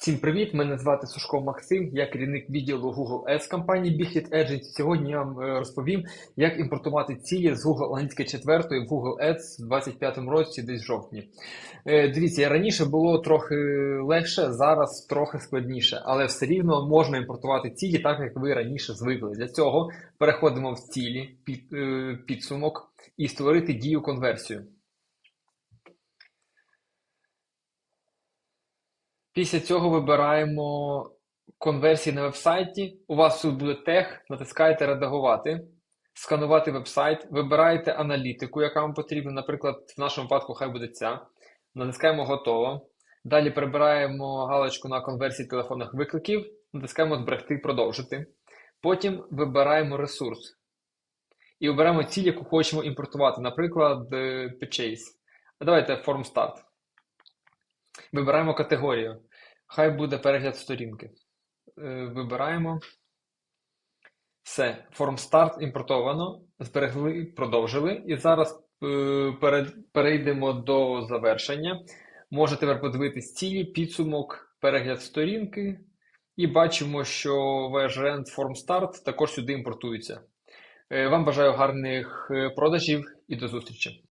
Всім привіт! Мене звати Сушко Максим, я керівник відділу Google Ads компанії Big Hit. Сьогодні я вам е, розповім, як імпортувати цілі з Google Analytics 4 в Google Ads в 2025 році, десь в жовтні. Е, Дивіться, раніше було трохи легше, зараз трохи складніше, але все рівно можна імпортувати цілі так, як ви раніше звикли. Для цього переходимо в цілі, під, е, підсумок і створити дію конверсію. Після цього вибираємо конверсії на вебсайті. У вас тут буде тег, натискаєте редагувати, сканувати вебсайт, вибираєте аналітику, яка вам потрібна. Наприклад, в нашому випадку хай буде ця. Натискаємо готово. Далі прибираємо галочку на конверсії телефонних викликів, натискаємо зберегти продовжити. Потім вибираємо ресурс. І обираємо ціль, яку хочемо імпортувати, наприклад, е, Purchase. Давайте Form Start. Вибираємо категорію. Хай буде перегляд сторінки. Е, Вибираємо. Все. Form Start імпортовано. Зберегли, продовжили. І зараз е, перейдемо до завершення. Можете тепер подивитись цілі, підсумок, перегляд сторінки. І бачимо, що VGN Form Start також сюди імпортується. Е, Вам бажаю гарних продажів і до зустрічі!